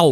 ตั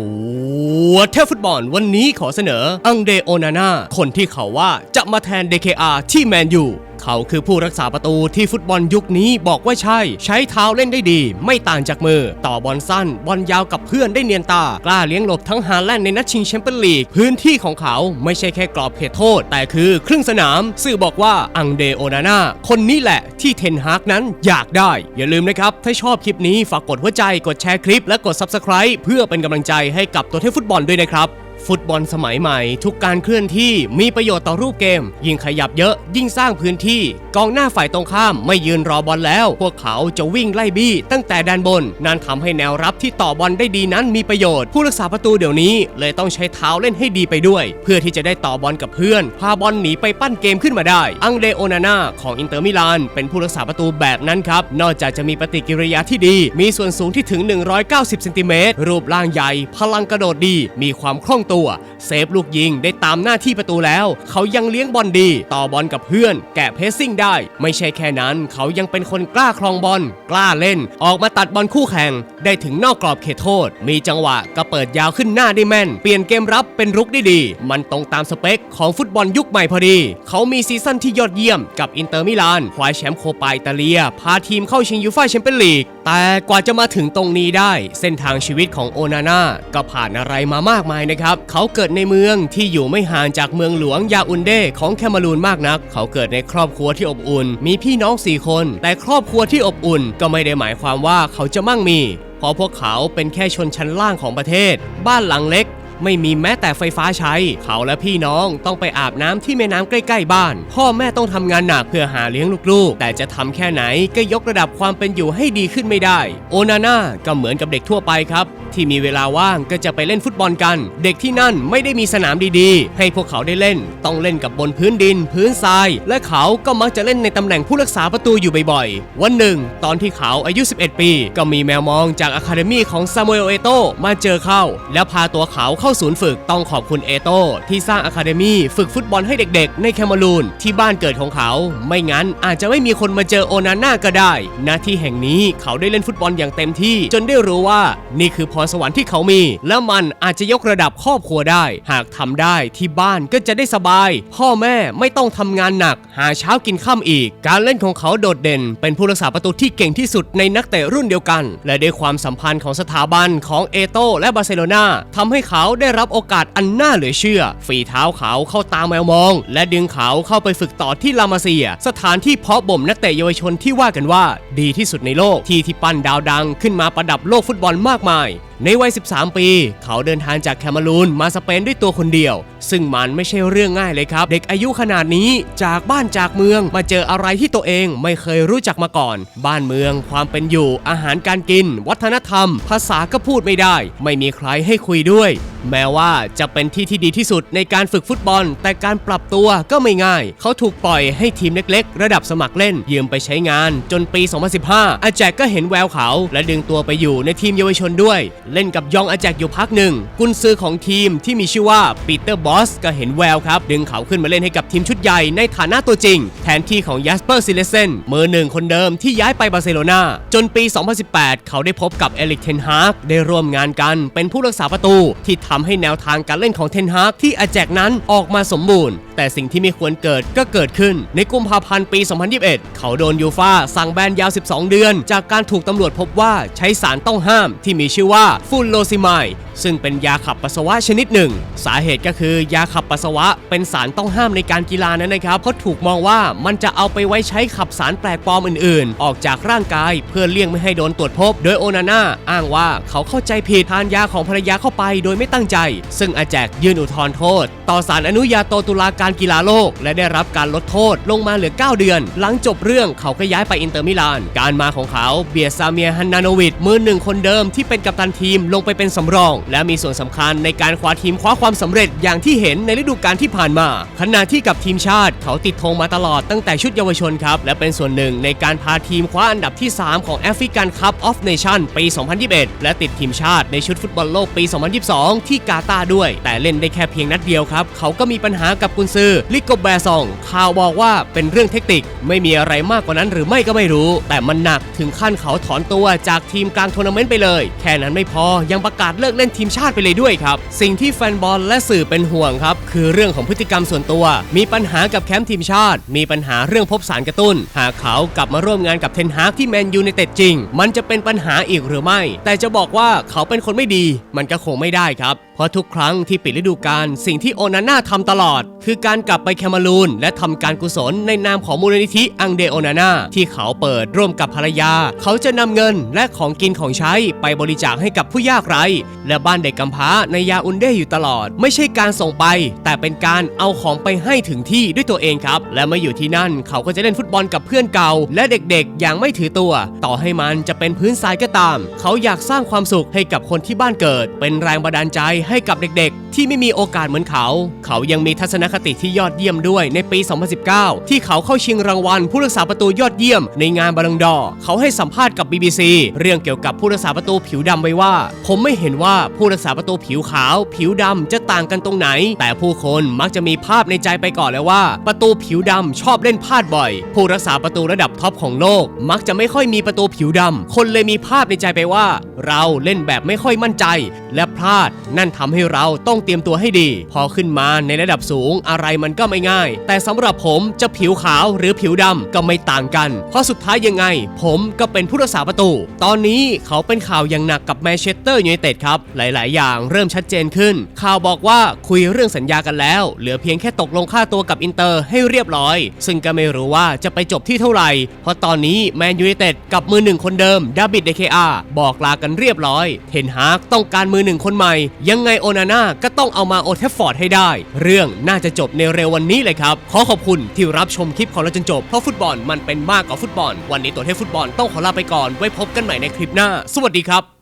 วเทพฟุตบอลวันนี้ขอเสนออังเดโอนาน่าคนที่เขาว่าจะมาแทน DKR ที่แมนยู เขาคือผู้รักษาประตูที่ฟุตบอลยุคนี้บอกว่าใช่ ใช้เท้าเล่นได้ดี ไม่ต่างจากมือ ต่อบอลสั้น บอลยาวกับเพื่อนได้เนียนตา กล้าเลี้ยงหลบทั้งฮาแลนด์ในนัดชิงแชมเปี้ยนลีก พื้นที่ของเขาไม่ใช่แค่กรอบเขตโทษ แต่คือครึ่งสนาม สื่อบอกว่าอังเดโอนาน่าคนนี้แหละที่เทนฮากนั้นอยากได้ อย่าลืมนะครับ ถ้าชอบคลิปนี้ฝากกดหัวใจกดแชร์คลิปและกด Subscribe เพื่อเป็นกำลังใจให้กับตัวเทพฟุตบอลด้วยนะครับ ฟุตบอลสมัยใหม่ ทุกการเคลื่อนที่มีประโยชน์ต่อรูปเกม ยิ่งขยับเยอะ ยิ่งสร้างพื้นที่ กองหน้าฝ่ายตรงข้ามไม่ยืนรอบอลแล้ว พวกเขาจะวิ่งไล่บี้ ตั้งแต่ด้านบน นั่นทำให้แนวรับที่ต่อบอลได้ดีนั้นมีประโยชน์ ผู้รักษาประตูเดี๋ยวนี้เลยต้องใช้เท้าเล่นให้ดีไปด้วย เพื่อที่จะได้ต่อบอลกับเพื่อน พาบอลหนีไปปั้นเกมขึ้นมาได้ อังเดโอนาน่าของอินเตอร์มิลานเป็นผู้รักษาประตูแบบนั้นครับ นอกจากจะมีปฏิกิริยาที่ดี มีส่วนสูงที่ถึง 190 เซนติเมตร รูปร่างใหญ่ พลังกระโดดดี มีความคล่องตัว เซฟลูกยิงได้ตามหน้าที่ประตูแล้ว เขายังเลี้ยงบอลดี ต่อบอลกับเพื่อน แกะเพสซิ่งได้ ไม่ใช่แค่นั้น เขายังเป็นคนกล้าครองบอล กล้าเล่น ออกมาตัดบอลคู่แข่ง ได้ถึงนอกกรอบเขตโทษ มีจังหวะก็เปิดยาวขึ้นหน้าได้แม่น เปลี่ยนเกมรับเป็นรุกได้ดี มันตรงตามสเปคของฟุตบอลยุคใหม่พอดี เขามีซีซั่นที่ยอดเยี่ยมกับอินเตอร์มิลานคว้าแชมป์โคปาอิตาเลีย พาทีมเข้าชิงยูฟ่าแชมเปี้ยนลีก แต่กว่าจะมาถึงตรงนี้ได้ เส้นทางชีวิตของโอนาน่าก็ผ่านอะไรมามากมายนะครับเขาเกิดในเมืองที่อยู่ไม่ห่างจากเมืองหลวงยาอุนเดของแคมารูนมากนัก เขาเกิดในครอบครัวที่อบอุ่น มีพี่น้องสี่คน แต่ครอบครัวที่อบอุ่นก็ไม่ได้หมายความว่าเขาจะมั่งมีเพราะพวกเขาเป็นแค่ชนชั้นล่างของประเทศ บ้านหลังเล็ก ไม่มีแม้แต่ไฟฟ้าใช้ เขาและพี่น้องต้องไปอาบน้ำที่แม่น้ำใกล้ๆบ้าน พ่อแม่ต้องทำงานหนักเพื่อหาเลี้ยงลูกๆ แต่จะทำแค่ไหนก็ยกระดับความเป็นอยู่ให้ดีขึ้นไม่ได้ โอนาน่าก็เหมือนกับเด็กทั่วไปครับ ที่มีเวลาว่างก็จะไปเล่นฟุตบอลกัน เด็กที่นั่นไม่ได้มีสนามดีๆ ให้พวกเขาได้เล่น ต้องเล่นกับบนพื้นดิน พื้นทราย และเขาก็มักจะเล่นในตำแหน่งผู้รักษาประตูอยู่บ่อยๆ วันหนึ่ง ตอนที่เขาอายุ 11 ปี ก็มีแมวมองจากอะคาเดมีของซามูเอลเอโตมาเจอเข้า แล้วพาตัวเขาเข้าาศูนย์ฝึกต้องขอบคุณเอโต้ที่สร้างอะคาเดมี่ฝึกฟุตบอลให้เด็กๆ ในแคมารูนที่บ้านเกิดของเขา ไม่งั้นอาจจะไม่มีคนมาเจอโอนาน่าก็ได้ณที่แห่งนี้เขาได้เล่นฟุตบอลอย่างเต็มที่ จนได้รู้ว่านี่คือพรสวรรค์ที่เขามี แล้วมันอาจจะยกระดับครอบครัวได้ หากทำได้ที่บ้านก็จะได้สบาย พ่อแม่ไม่ต้องทำงานหนัก หาเช้ากินข้าอีก การเล่นของเขาโดดเด่น เป็นผู้รักษาประตูที่เก่งที่สุดในนักเตะรุ่นเดียวกัน และด้วยความสัมพันธ์ของสถาบันของเอโตและบาร์เซโลนาทำให้เขาได้รับโอกาสอันน่าเหลือเชื่อ ฝีเท้าเขาเข้าตามแมวมอง และดึงเขาเข้าไปฝึกต่อที่ลามาเซีย สถานที่เพาะบ่มนักเตะเยาวชนที่ว่ากันว่า ดีที่สุดในโลกที่ที่ปั้นดาวดังขึ้นมาประดับโลกฟุตบอลมากมายในวัย 13 ปี เขาเดินทางจากแคมารูนมาสเปนด้วยตัวคนเดียว ซึ่งมันไม่ใช่เรื่องง่ายเลยครับ เด็กอายุขนาดนี้จากบ้านจากเมืองมาเจออะไรที่ตัวเองไม่เคยรู้จักมาก่อน บ้านเมือง ความเป็นอยู่ อาหารการกิน วัฒนธรรม ภาษาก็พูดไม่ได้ ไม่มีใครให้คุยด้วยแม้ว่าจะเป็นที่ที่ดีที่สุดในการฝึกฟุตบอล แต่การปรับตัวก็ไม่ง่าย เขาถูกปล่อยให้ทีมเล็กๆ ระดับสมัครเล่นยืมไปใช้งาน จนปี 2015 อาแจกก็เห็นแววเขา และดึงตัวไปอยู่ในทีมเยาวชนด้วย เล่นกับยองอาแจกอยู่พักหนึ่ง กุนซือของทีมที่มีชื่อว่าปีเตอร์บอสก็เห็นแววครับ ดึงเขาขึ้นมาเล่นให้กับทีมชุดใหญ่ในฐานะตัวจริง แทนที่ของยัสเปอร์ซิเลเซนมือหนึ่งคนเดิมที่ย้ายไปบาร์เซโลนาจนปี 2018 เขาได้พบกับเอลิกเทนฮาร์กได้ร่วมงานกันเป็นผู้รักษาประตูที่ทำให้แนวทางการเล่นของเทนฮากที่อาแจกนั้นออกมาสมบูรณ์ แต่สิ่งที่ไม่ควรเกิดก็เกิดขึ้น ในกุมภาพันธ์ปี 2021 เขาโดนยูฟาสั่งแบนยาว 12 เดือน จากการถูกตำรวจพบว่าใช้สารต้องห้ามที่มีชื่อว่าฟูลโลซิมาย ซึ่งเป็นยาขับปัสสาวะชนิดหนึ่ง สาเหตุก็คือยาขับปัสสาวะเป็นสารต้องห้ามในการกีฬานั้นนะครับเพราะถูกมองว่ามันจะเอาไปไว้ใช้ขับสารแปลกปลอมอื่นๆ ออกจากร่างกายเพื่อเลี่ยงไม่ให้โดนตรวจพบ โดยโอนาน่าอ้างว่าเขาเข้าใจผิดทานยาของภรรยาเข้าไปโดยไม่ตั้งใจ ซึ่งอาแจกยื่นอุทธรณ์โทษ ต่อสารอนุญาโตตุลาการกีฬาโลก และได้รับการลดโทษลงมาเหลือ 9 เดือน หลังจบเรื่องเขาก็ย้ายไปอินเตอร์มิลาน การมาของเขาเบียดซาเมียฮันนาโนวิชมือหนึ่งคนเดิมที่เป็นกัปตันทีมลงไปเป็นสำรองและมีส่วนสำคัญในการคว้าทีมคว้าความสำเร็จอย่างที่เห็นในฤดูกาลที่ผ่านมา ขณะที่กับทีมชาติ เขาติดธงมาตลอดตั้งแต่ชุดเยาวชนครับ และเป็นส่วนหนึ่งในการพาทีมคว้าอันดับที่ 3 ของแอฟริกันคัพออฟเนชั่นปี 2021 และติดทีมชาติในชุดฟุตบอลโลกปี 2022 ที่กาตาร์ด้วย แต่เล่นได้แค่เพียงนัดเดียวครับ เขาก็มีปัญหากับกุนซือลิโกแบรซองข่าวบอกว่าเป็นเรื่องเทคนิคไม่มีอะไรมากกว่านั้นหรือไม่ก็ไม่รู้ แต่มันหนักถึงขั้นเขาถอนตัวจากทีมกลางทัวร์นาเมนต์ไปเลย แค่นั้นไม่พอยังประกาศเลิกเล่นทีมชาติไปเลยด้วยครับ สิ่งที่แฟนบอลและสื่อเป็นห่วงครับ คือเรื่องของพฤติกรรมส่วนตัว มีปัญหากับแคมป์ทีมชาติ มีปัญหาเรื่องพบสารกระตุ้น หากเขากลับมาร่วมงานกับเทนฮากที่แมนยูในเต็ดจริง มันจะเป็นปัญหาอีกหรือไม่ แต่จะบอกว่าเขาเป็นคนไม่ดี มันก็คงไม่ได้ครับ เพราะทุกครั้งที่ปิดฤดูกาลสิ่งที่โอนาน่าทำตลอด คือการกลับไปแคมารูน และทำการกุศลในนามของมูลนิธิอังเดโอนาน่าที่เขาเปิดร่วมกับภรรยา เขาจะนำเงินและของกินของใช้ไปบริจาคให้กับผู้ยากไร้ และบ้านเด็กกำพร้าในยาอุนเดอยู่ตลอด ไม่ใช่การส่งไป แต่เป็นการเอาของไปให้ถึงที่ด้วยตัวเองครับ และเมื่ออยู่ที่นั่นเขาก็จะเล่นฟุตบอลกับเพื่อนเก่า และเด็กๆ อย่างไม่ถือตัว ต่อให้มันจะเป็นพื้นทรายก็ตาม เขาอยากสร้างความสุขให้กับคนที่บ้านเกิด เป็นแรงบันดาลใจให้กับเด็กๆ ที่ไม่มีโอกาสเหมือนเขา เขายังมีทัศนคติที่ยอดเยี่ยมด้วยในปี 2019 ที่เขาเข้าชิงรางวัลผู้รักษาประตูยอดเยี่ยมในงานบาลังดอ เขาให้สัมภาษณ์กับ BBC เรื่องเกี่ยวกับผู้รักษาประตูผิวดำไว้ว่า ผมไม่เห็นว่าผู้รักษาประตูผิวขาว ผิวดำจะต่างกันตรงไหน แต่ผู้คนมักจะมีภาพในใจไปก่อนแล้วว่า ประตูผิวดำชอบเล่นพลาดบ่อย ผู้รักษาประตูระดับท็อปของโลก มักจะไม่ค่อยมีประตูผิวดำคนเลยมีภาพในใจไปว่า เราเล่นแบบไม่ค่อยมั่นใจ และพลาดนั่นทำให้เราต้องเตรียมตัวให้ดี พอขึ้นมาในระดับสูงอะไรมันก็ไม่ง่าย แต่สำหรับผมจะผิวขาวหรือผิวดำก็ไม่ต่างกัน เพราะสุดท้ายยังไง ผมก็เป็นผู้รักษาประตู ตอนนี้เขาเป็นข่าวอย่างหนักกับแมนเชสเตอร์ยูไนเต็ดครับ หลาย ๆ อย่างเริ่มชัดเจนขึ้น ข่าวบอกว่าคุยเรื่องสัญญากันแล้ว เหลือเพียงแค่ตกลงค่าตัวกับอินเตอร์ให้เรียบร้อย ซึ่งก็ไม่รู้ว่าจะไปจบที่เท่าไหร่ เพราะตอนนี้แมนยูไนเต็ดกับมือหนึ่งคนเดิมดาบิดเดเคอาบอกลากันเรียบร้อย เทนฮากต้องการมือหนึ่งคนใหม่ยังไงโอนาน่าก็ต้องเอามาโอเทฟฟอร์ดให้ได้ เรื่องน่าจะจบในเร็ววันนี้เลยครับ ขอขอบคุณที่รับชมคลิปของเราจนจบ เพราะฟุตบอลมันเป็นมากกว่าฟุตบอล วันนี้ตัวเทพฟุตบอลต้องขอลาไปก่อน ไว้พบกันใหม่ในคลิปหน้า สวัสดีครับ